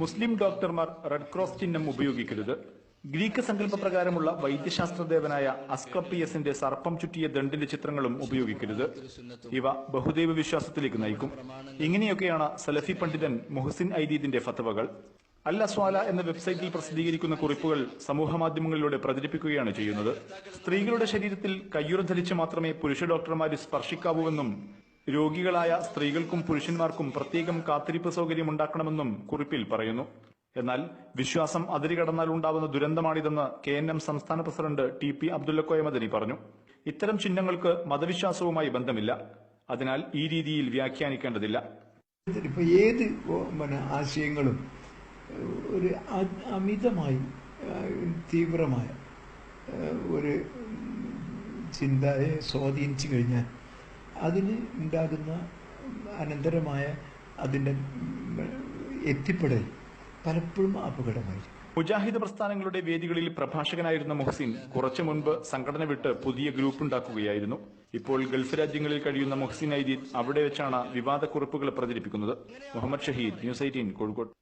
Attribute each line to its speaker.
Speaker 1: മുസ്ലിം ഡോക്ടർമാർ red cross ചിഹ്നം ഉപയോഗിക്കരുത്. ഗ്രീക്ക് സങ്കല്പപ്രകാരമുള്ള വൈദ്യശാസ്ത്രദേവനായ അസ്ക്ലപ്പിയസിന്റെ സർപ്പം ചുറ്റിയ ദണ്ടിന്റെ ചിത്രങ്ങളും ഉപയോഗിക്കരുത്. ഇവ ബഹുദൈവ വിശ്വാസത്തിലേക്ക് നയിക്കും. ഇങ്ങനെയൊക്കെയാണ് സലഫി പണ്ഡിതൻ മുഹസിൻ ഐദീദിന്റെ ഫത്തവകൾ അൽ അസ്വാല എന്ന വെബ്സൈറ്റിൽ പ്രസിദ്ധീകരിക്കുന്ന കുറിപ്പുകൾ സമൂഹമാധ്യമങ്ങളിലൂടെ പ്രചരിപ്പിക്കുകയാണ് ചെയ്യുന്നത്. സ്ത്രീകളുടെ ശരീരത്തിൽ കയ്യുറ ധരിച്ച് മാത്രമേ പുരുഷ ഡോക്ടർമാര് സ്പർശിക്കാവൂവെന്നും രോഗികളായ സ്ത്രീകൾക്കും പുരുഷന്മാർക്കും പ്രത്യേകം കാത്തിരിപ്പ് സൗകര്യം ഉണ്ടാക്കണമെന്നും കുറിപ്പിൽ പറയുന്നു. എന്നാൽ വിശ്വാസം അതിരുകടന്നാൽ ഉണ്ടാവുന്ന ദുരന്തമാണിതെന്ന് കെ എൻ എം സംസ്ഥാന president T P Abdullakoya Madani പറഞ്ഞു. ഇത്തരം ചിഹ്നങ്ങൾക്ക് മതവിശ്വാസവുമായി ബന്ധമില്ല. അതിനാൽ ഈ രീതിയിൽ വ്യാഖ്യാനിക്കേണ്ടതില്ല.
Speaker 2: ഇപ്പൊ ഏത് ആശയങ്ങളും ഒരു അമിതമായി തീവ്രമായ ഒരു ചിന്തയെ സ്വാധീനിച്ചു കഴിഞ്ഞാൽ അതിന് ഉണ്ടാകുന്ന അനന്തരമായ അതിന്റെ എത്തിപ്പെടൽ പലപ്പോഴും അപകടമായിരിക്കും.
Speaker 1: മുജാഹിദ് പ്രസ്ഥാനങ്ങളുടെ വേദികളിൽ പ്രഭാഷകനായിരുന്ന മുഹസിൻ കുറച്ചു മുൻപ് സംഘടന വിട്ട് പുതിയ ഗ്രൂപ്പ് ഉണ്ടാക്കുകയായിരുന്നു. ഇപ്പോൾ ഗൾഫ് രാജ്യങ്ങളിൽ കഴിയുന്ന മുഹസിൻ ഐദീദ് അവിടെ വെച്ചാണ് വിവാദ കുറിപ്പുകൾ പ്രചരിപ്പിക്കുന്നത്. Muhammad Shaheed News eighteen Kozhikode.